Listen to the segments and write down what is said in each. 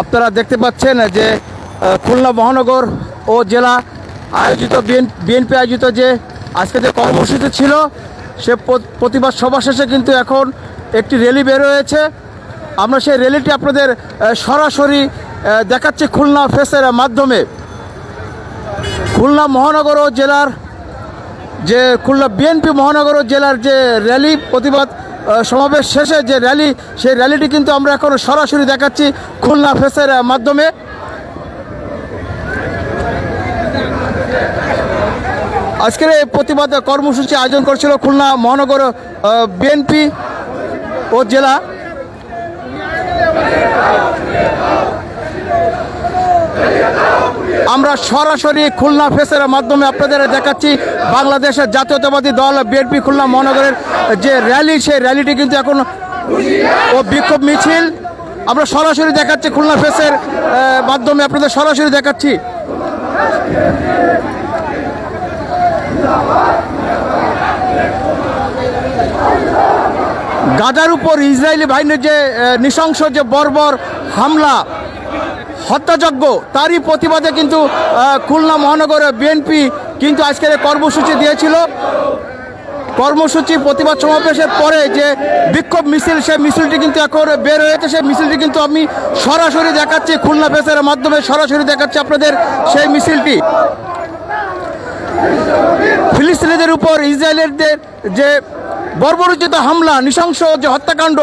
আপনারা দেখতে পাচ্ছেন যে খুলনা মহানগর ও জেলা আয়োজিত বিএনপি আয়োজিত যে আজকে যে কর্মসূচি ছিল, সে প্রতিবাদ সভা শেষে কিন্তু এখন একটি র্যালি বের হয়েছে। আমরা সেই র্যালিটি আপনাদের সরাসরি দেখাচ্ছি খুলনা ফেসের মাধ্যমে। খুলনা মহানগর ও জেলার যে, খুলনা বিএনপি মহানগর ও জেলার যে র্যালি, প্রতিবাদ সমাবেশ শেষে যে র্যালি সেই র্যালিটি কিন্তু আমরা এখন সরাসরি দেখাচ্ছি খুলনা ফেসের মাধ্যমে। আজকের এই প্রতিবাদ কর্মসূচি আয়োজন করছিল খুলনা মহানগর বিএনপি ও জেলা। আমরা সরাসরি খুলনা ফেসের মাধ্যমে আপনাদের দেখাচ্ছি বাংলাদেশের জাতীয়তাবাদী দল বিএনপি খুলনা মহানগরের যে র্যালি, সেই র্যালিটি কিন্তু এখন ও বিক্ষোভ মিছিল। আমরা সরাসরি দেখাচ্ছি খুলনা ফেসের মাধ্যমে আপনাদের সরাসরি দেখাচ্ছি। গাজার উপর ইসরায়েলি বাহিনীর যে নৃশংস যে বর্বর হামলা হত্যাযজ্ঞ, তারই প্রতিবাদে কিন্তু খুলনা মহানগর বিএনপি কিন্তু আজকের কর্মসূচি দিয়েছিল। কর্মসূচি, প্রতিবাদ সমাবেশের পরে যে বিক্ষোভ মিছিল, সেই মিছিলটি কিন্তু এখন বের হয়েছে। সেই মিছিলটি কিন্তু আমি সরাসরি দেখাচ্ছি, খুলনা ফেসের মাধ্যমে সরাসরি দেখাচ্ছি আপনাদের সেই মিছিলটি। ফিলিস্তিনিদের উপর ইসরায়েলের যে বর্বরোচিত হামলা, নৃশংস যে হত্যাকাণ্ড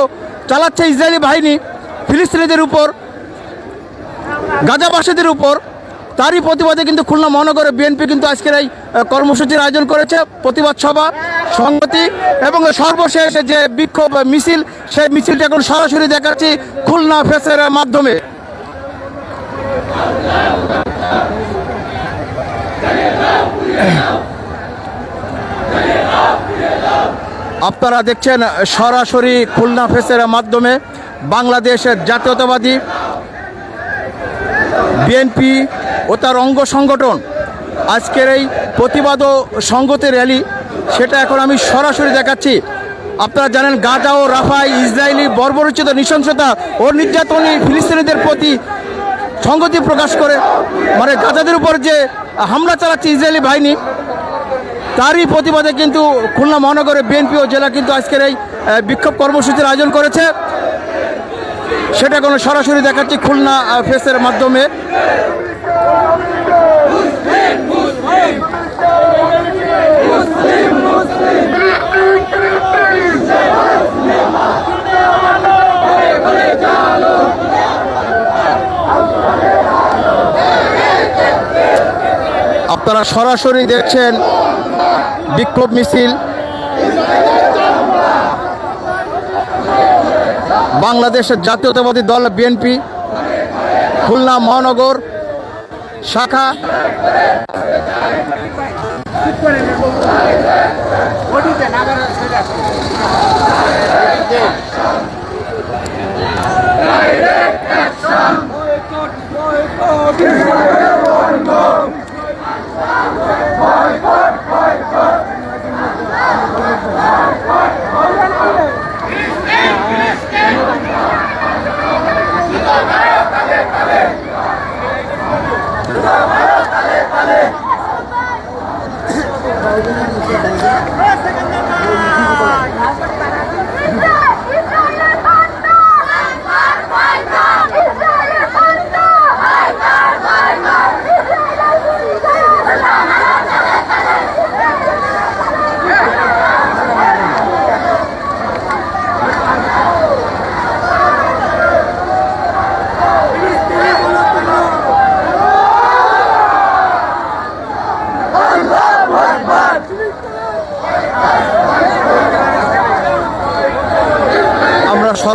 চালাচ্ছে ইসরায়েলি বাহিনী, ফিলিস্তিনিদের উপর গাজাবাসীদের উপর তারই প্রতিবাদে কিন্তু খুলনা মহানগরে বিএনপি কিন্তু আজকের এই কর্মসূচির আয়োজন করেছে। প্রতিবাদ সভা সংগতি এবং সর্বশেষ যে বিক্ষোভ মিছিল, সেই মিছিলটা এখন সরাসরি দেখাচ্ছি খুলনা ফেসের মাধ্যমে। আপনারা দেখছেন সরাসরি খুলনা ফেসের মাধ্যমে বাংলাদেশের জাতীয়তাবাদী বিএনপি ও তার অঙ্গ সংগঠন আজকের এই প্রতিবাদ ও সংগতি র্যালি, সেটা এখন আমি সরাসরি দেখাচ্ছি। আপনারা জানেন গাজা ও রাফাই ইসরায়েলি বর্বরোচিত নৃশংসতা ও নির্যাতনী ফিলিস্তিনিদের প্রতি সংগতি প্রকাশ করে। মানে গাজাদের উপর যে হামলা চালাচ্ছে ইসরায়েলি বাহিনী, তারই প্রতিবাদে কিন্তু খুলনা মহানগরে বিএনপি ও জেলা কিন্তু আজকের এই বিক্ষোভ কর্মসূচির আয়োজন করেছে। সেটা কোনো সরাসরি দেখাচ্ছি খুলনা ফেসের মাধ্যমে। আপনারা সরাসরি দেখছেন বিক্ষোভ মিছিল। বাংলাদেশের জাতীয়তাবাদী দল বিএনপি খুলনা মহানগর শাখা।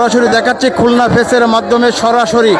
সরাসরি দেখাচ্ছি খুলনা ফেসের মাধ্যমে সরাসরি।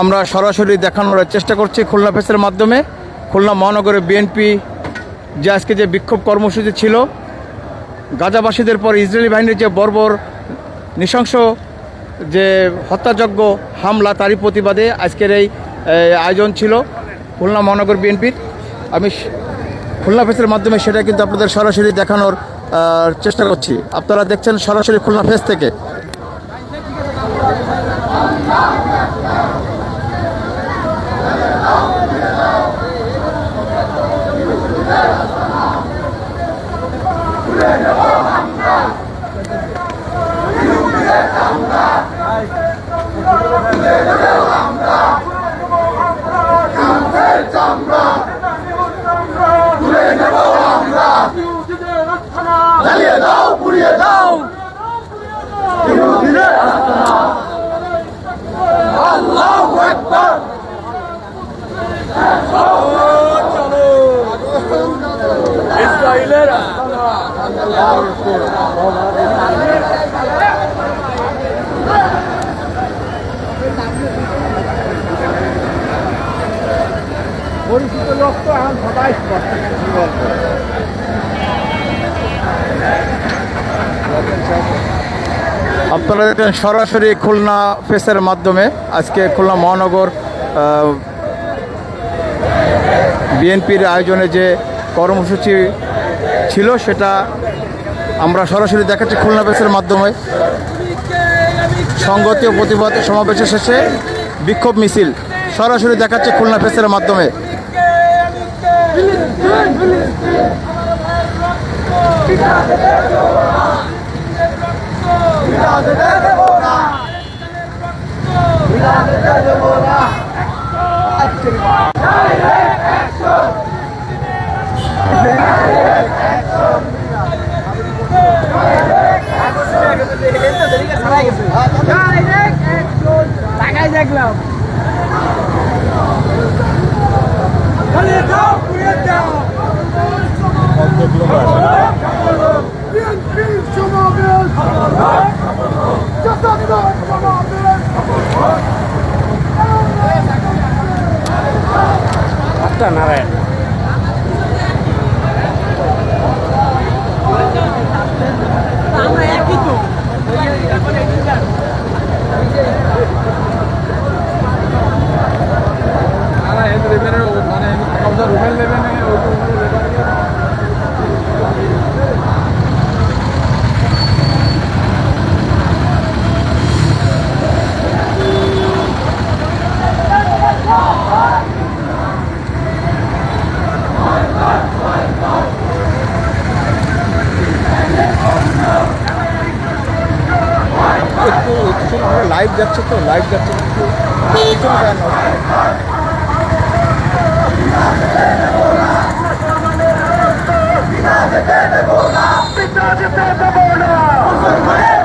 আমরা সরাসরি দেখানোর চেষ্টা করছি খুলনা ফেসের মাধ্যমে। খুলনা মহানগরে বিএনপি যে আজকে যে বিক্ষোভ কর্মসূচি ছিল, গাজাবাসীদের পর ইসরায়েলি বাহিনীর যে বর্বর নৃশংস যে হত্যাযজ্ঞ হামলা তারই প্রতিবাদে আজকের এই আয়োজন ছিল খুলনা মহানগর বিএনপির। আমি খুলনা ফেসের মাধ্যমে সেটা কিন্তু আপনাদের সরাসরি দেখানোর চেষ্টা করছি। আপনারা দেখছেন সরাসরি খুলনা ফেস থেকে। পরিচিত লোক তো এখন আপনারা দেখেন সরাসরি খুলনা ফেসের মাধ্যমে। আজকে খুলনা মহানগর বিএনপির আয়োজনে যে কর্মসূচি ছিল, সেটা আমরা সরাসরি দেখাচ্ছি খুলনা প্রেসের মাধ্যমে সংগতি ও প্রতিবাদ সমাবেশের শেষে বিক্ষোভ মিছিল সরাসরি দেখাচ্ছে খুলনা প্রেসের মাধ্যমে দেখলাম। নারায়ণ। লাইভ যাচ্ছে তো লাইভ যাচ্ছে পিতা de tanta tá bola!